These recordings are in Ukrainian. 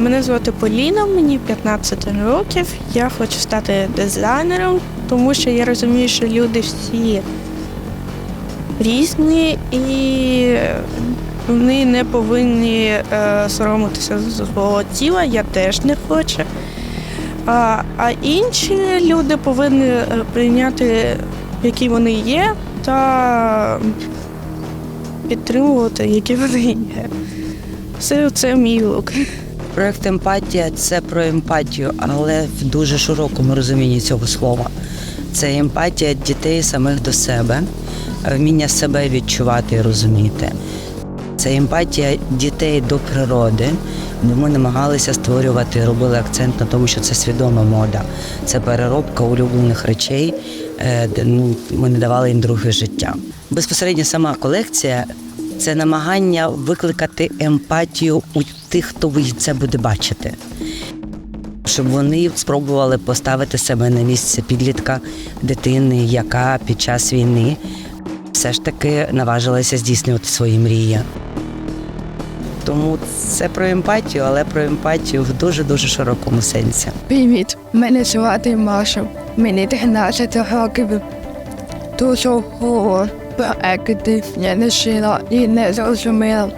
Мене звати Поліна, мені 15 років. Я хочу стати дизайнером, тому що я розумію, що люди всі різні і вони не повинні е, соромитися свого тіла, я теж не хочу. А, а інші люди повинні е, прийняти, які вони є, та підтримувати, які вони є. Це, це мій лук. Проект емпатія це про емпатію, але в дуже широкому розумінні цього слова. Це емпатія дітей самих до себе, вміння себе відчувати і розуміти. Це емпатія дітей до природи. Ми намагалися створювати, робили акцент на тому, що це свідома мода, це переробка улюблених речей, е, де ну, ми не давали їм друге життя. Безпосередньо сама колекція це намагання викликати емпатію у тих, хто це буде бачити. Щоб вони спробували поставити себе на місце підлітка дитини, яка під час війни все ж таки наважилася здійснювати свої мрії. Тому це про емпатію, але про емпатію в дуже дуже широкому сенсі. Привіт, мене звати Маша. Мені 13 років. Дуже horror проекти я не шила і не зрозуміла,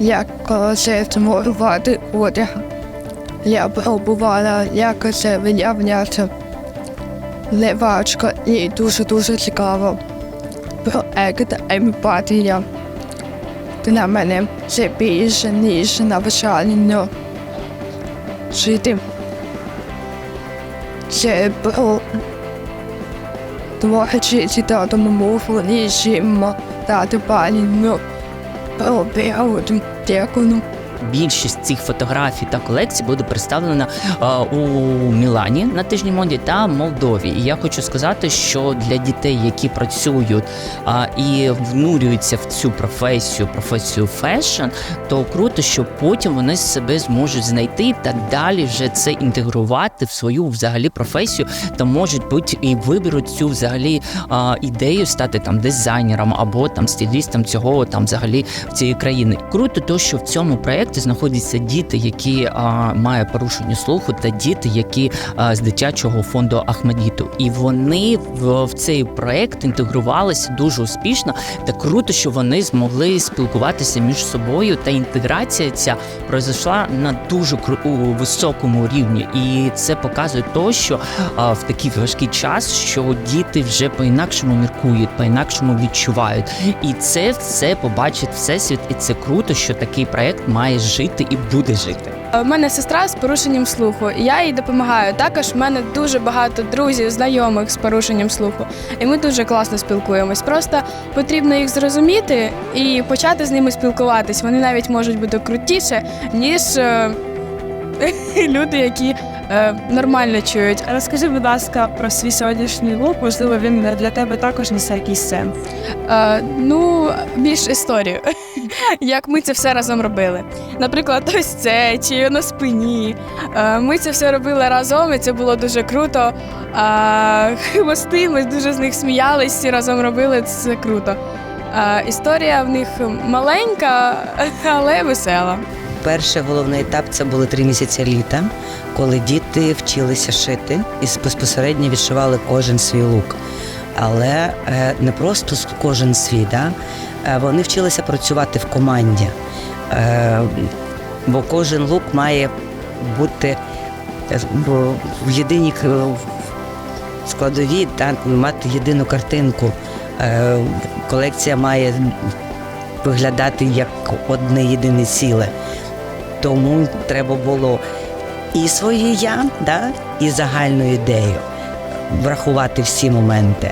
як це зморувати одяг. Я пробувала, як це виявляється. Левачка і дуже-дуже цікаво. Проект емпатія. Для мене це більше, ніж навчання. Жити. Це про творчі читати мову ما та дбання про природу. Дякую. Більшість цих фотографій та колекцій буде представлена е, у Мілані на тижні моді та Молдові. І я хочу сказати, що для дітей, які працюють і внурюються в цю професію, професію фешн, то круто, що потім вони себе зможуть знайти та далі вже це інтегрувати в свою взагалі професію, та можуть бути і виберуть цю взагалі ідею стати там дизайнером або там стилістом цього там взагалі в цієї країни. Круто, то що в цьому проєкті знаходяться діти, які а, мають порушення слуху, та діти, які а, з дитячого фонду Ахмедіту. І вони в, в цей проєкт інтегрувалися дуже успішно. Та круто, що вони змогли спілкуватися між собою. Та інтеграція ця пройшла на дуже високому рівні, і це показує то, що а, в такий важкий час, що діти вже по-інакшому міркують, по-інакшому відчувають. І це все побачить всесвіт, і це круто, що такий проект має жити і буде жити. У мене сестра з порушенням слуху, і я їй допомагаю. Також в мене дуже багато друзів, знайомих з порушенням слуху, і ми дуже класно спілкуємось. Просто потрібно їх зрозуміти і почати з ними спілкуватись. Вони навіть можуть бути крутіше, ніж е, люди, які е, нормально чують. Розкажи, будь ласка, про свій сьогоднішній лук. Можливо, він для тебе також несе якийсь сенс. Е, ну, більш історію, як ми це все разом робили. Наприклад, ось це чи на спині. Е, ми це все робили разом, і це було дуже круто. Е, хвости, ми дуже з них сміялись, всі разом робили це круто. Е, історія в них маленька, але весела. Перший головний етап це були три місяці літа, коли діти вчилися шити і безпосередньо відшивали кожен свій лук. Але е, не просто кожен свій, да? е, вони вчилися працювати в команді. Е, бо кожен лук має бути в єдиній складовій та мати єдину картинку. Колекція має виглядати як одне єдине ціле. Тому треба було і своє я, да, і загальну ідею врахувати всі моменти.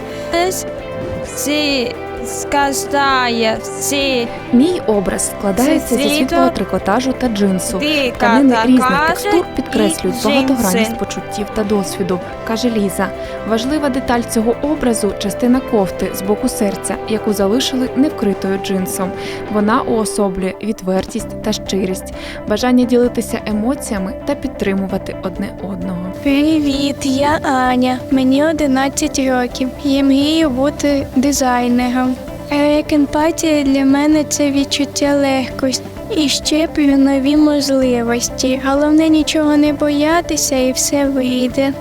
Всі сказає, всі Мій образ складається зі світлого трикотажу та джинсу. Тканини різних текстур підкреслюють багатогранність почуттів та досвіду, каже Ліза. Важлива деталь цього образу частина кофти з боку серця, яку залишили невкритою джинсом. Вона уособлює відвертість та щирість, бажання ділитися емоціями та підтримувати одне одного. Привіт, я Аня. Мені 11 років. Я мрію бути дизайнером. Як емпатія для мене це відчуття легкості. і щеплю нові можливості. Головне нічого не боятися і все вийде.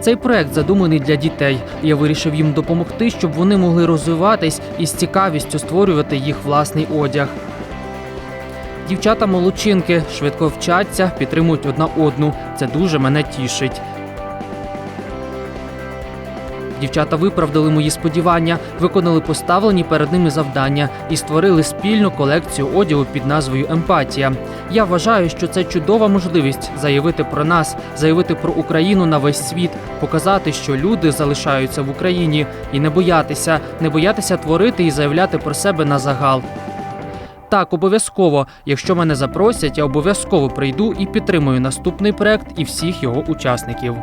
Цей проект задуманий для дітей. Я вирішив їм допомогти, щоб вони могли розвиватись і з цікавістю створювати їх власний одяг. Дівчата молодчинки швидко вчаться, підтримують одна одну. Це дуже мене тішить. Дівчата виправдали мої сподівання, виконали поставлені перед ними завдання і створили спільну колекцію одягу під назвою Емпатія. Я вважаю, що це чудова можливість заявити про нас, заявити про Україну на весь світ, показати, що люди залишаються в Україні, і не боятися, не боятися творити і заявляти про себе на загал. Так, обов'язково. Якщо мене запросять, я обов'язково прийду і підтримую наступний проект і всіх його учасників.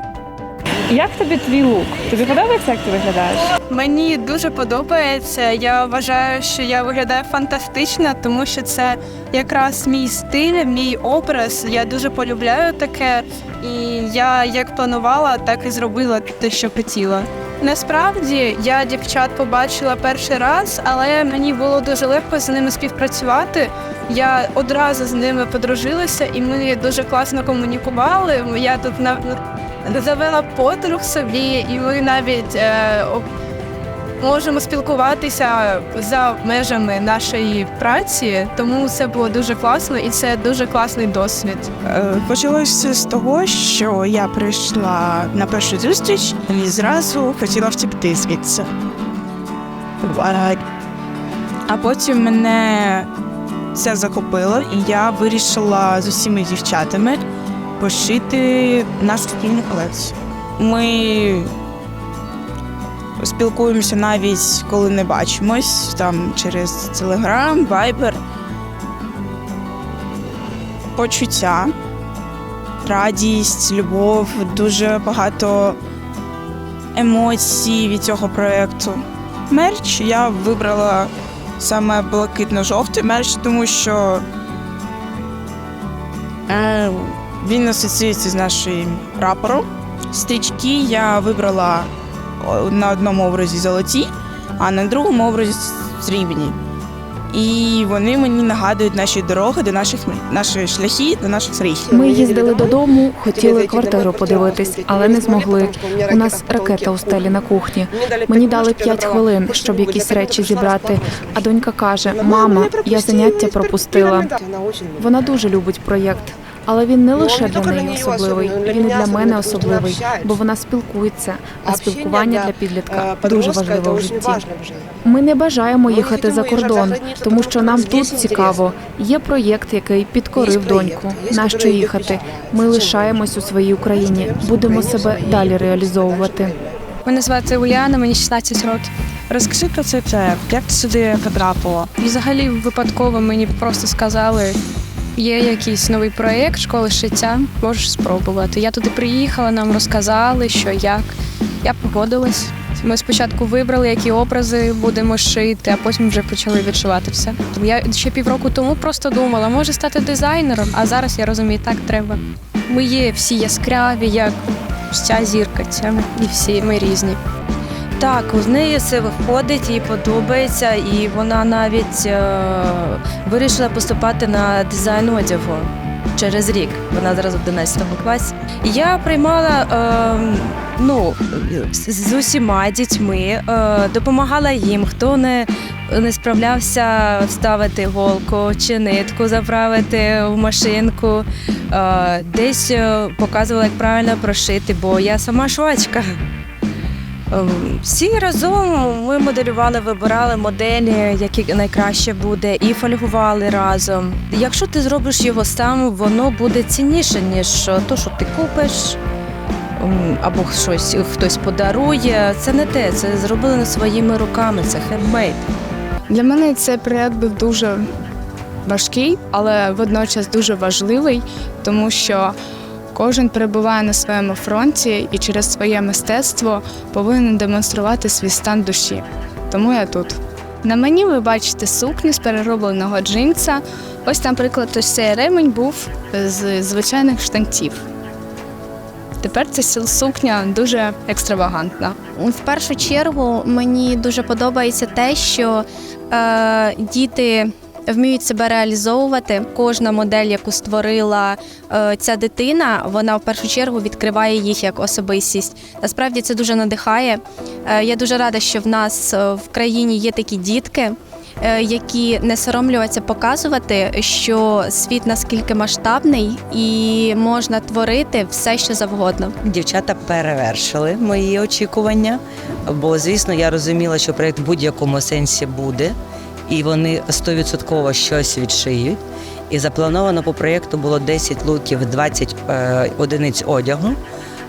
Як тобі твій лук? Тобі подобається, як ти виглядаєш? Мені дуже подобається. Я вважаю, що я виглядаю фантастично, тому що це якраз мій стиль, мій образ. Я дуже полюбляю таке, і я як планувала, так і зробила те, що хотіла. Насправді я дівчат побачила перший раз, але мені було дуже легко з ними співпрацювати. Я одразу з ними подружилася, і ми дуже класно комунікували. Я тут на завела подруг собі, і ми навіть е, можемо спілкуватися за межами нашої праці. Тому це було дуже класно, і це дуже класний досвід. Е, Почалося з того, що я прийшла на першу зустріч і зразу хотіла втекти звідси. А- А потім мене це захопило, і я вирішила з усіма дівчатами пошити нашу спільну колекцію. Ми спілкуємося навіть коли не бачимось, там через Телеграм, Вайбер. Почуття радість, любов, дуже багато емоцій від цього проєкту. Мерч я вибрала саме блакитно-жовтий мерч, тому що е, він асоціюється з нашим прапором. Стрічки я вибрала на одному образі золоті, а на другому образі срібні. І вони мені нагадують наші дороги до наших наші шляхи до наших мрій. Ми їздили додому, хотіли квартиру подивитись, але не змогли. У нас ракета у стелі на кухні. Мені дали 5 хвилин, щоб якісь речі зібрати. А донька каже: Мама, я заняття пропустила. Вона дуже любить проєкт, але він не лише для неї особливий, він і для мене особливий, бо вона спілкується. А спілкування для підлітка дуже важливе в житті. Ми не бажаємо їхати за кордон, тому що нам тут цікаво. Є проєкт, який підкорив доньку. Нащо їхати? Ми лишаємось у своїй Україні, будемо себе далі реалізовувати. Мене звати Уляна, мені 16 років. Розкажи про цей проєкт, як ти сюди потрапила? Взагалі випадково мені просто сказали, є якийсь новий проєкт школи шиття, можеш спробувати. Я туди приїхала, нам розказали, що як. Я погодилась. Ми спочатку вибрали, які образи будемо шити, а потім вже почали відшивати все. Я ще півроку тому просто думала, може стати дизайнером, а зараз я розумію, так треба. Ми є всі яскраві, як ця зірка, ця і всі ми різні. Так, у неї все виходить, їй подобається, і вона навіть е, вирішила поступати на дизайн одягу через рік. Вона зараз в 11 класі. Я приймала е, ну, з, усіма дітьми, е, допомагала їм, хто не, не справлявся вставити голку чи нитку, заправити в машинку. Е, десь е, показувала, як правильно прошити, бо я сама швачка. Ем, Всі разом ми моделювали, вибирали моделі, які найкраще буде, і фольгували разом. Якщо ти зробиш його сам, воно буде цінніше, ніж то, що ти купиш. ем, Або щось хтось подарує. Це не те, це зроблено своїми руками, це хендмейд. Для мене цей проєкт був дуже важкий, але водночас дуже важливий, тому що кожен перебуває на своєму фронті і через своє мистецтво повинен демонструвати свій стан душі. Тому я тут. На мені ви бачите сукню з переробленого джинса. Ось, наприклад, ось цей ремень був з звичайних штанців. Тепер ця сукня дуже екстравагантна. В першу чергу мені дуже подобається те, що е, діти вміють себе реалізовувати. Кожна модель, яку створила е, ця дитина, вона в першу чергу відкриває їх як особистість. Насправді це дуже надихає. Е, Я дуже рада, що в нас е, в країні є такі дітки. Які не соромлюються показувати, що світ наскільки масштабний і можна творити все, що завгодно. Дівчата перевершили мої очікування, бо звісно я розуміла, що проєкт в будь-якому сенсі буде, і вони стовідсотково щось відшиють. І заплановано по проєкту було 10 луків, 20 е, одиниць одягу.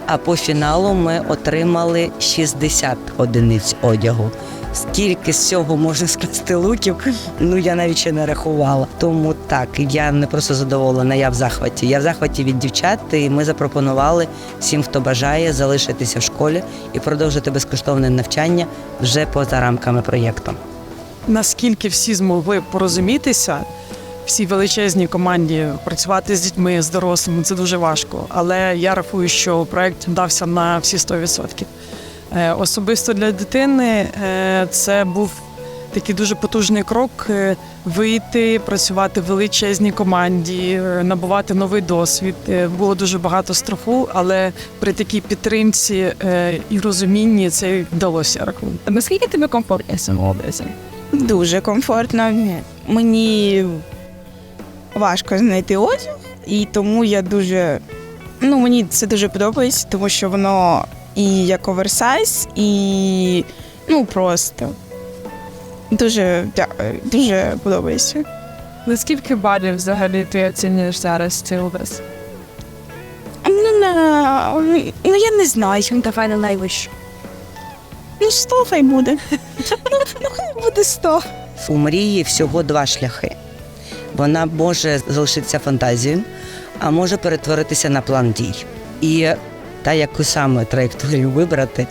А по фіналу ми отримали 60 одиниць одягу. Скільки з цього можна скласти луків, ну я навіть ще не рахувала. Тому так, я не просто задоволена, я в захваті. Я в захваті від дівчат, і ми запропонували всім, хто бажає залишитися в школі і продовжити безкоштовне навчання вже поза рамками проєкту. Наскільки всі змогли порозумітися, всій величезній команді працювати з дітьми, з дорослими це дуже важко. Але я рахую, що проект вдався на всі 100%. Е, Особисто для дитини е, це був такий дуже потужний крок е, вийти, працювати в величезній команді, набувати новий досвід. Було дуже багато страху, але при такій підтримці і розумінні це вдалося рахую. Наскільки тобі комфортно образі? Дуже комфортно. Мені важко знайти одяг, і тому я дуже. Ну, мені це дуже подобається, тому що воно і як оверсайз, і ну просто. Дуже дякую, дуже подобається. Наскільки балів взагалі ти оцінюєш зараз цей образ? Ну, на, ну я не знаю. Давай на найвищу. Ну, сто хай буде. Ну, ну хай буде сто. У мрії всього два шляхи. Вона може залишитися фантазією, а може перетворитися на план дій. І та, яку саме траєкторію вибрати,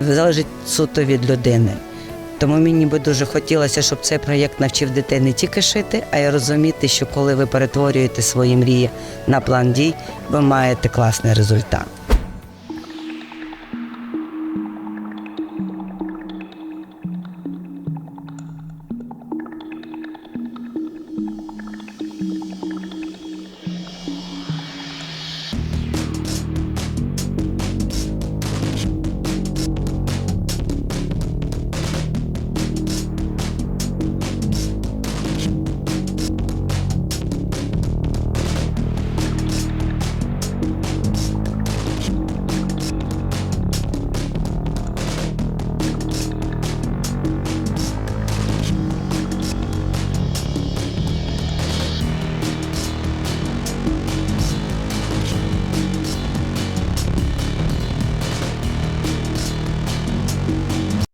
залежить суто від людини. Тому мені би дуже хотілося, щоб цей проєкт навчив дітей не тільки шити, а й розуміти, що коли ви перетворюєте свої мрії на план дій, ви маєте класний результат.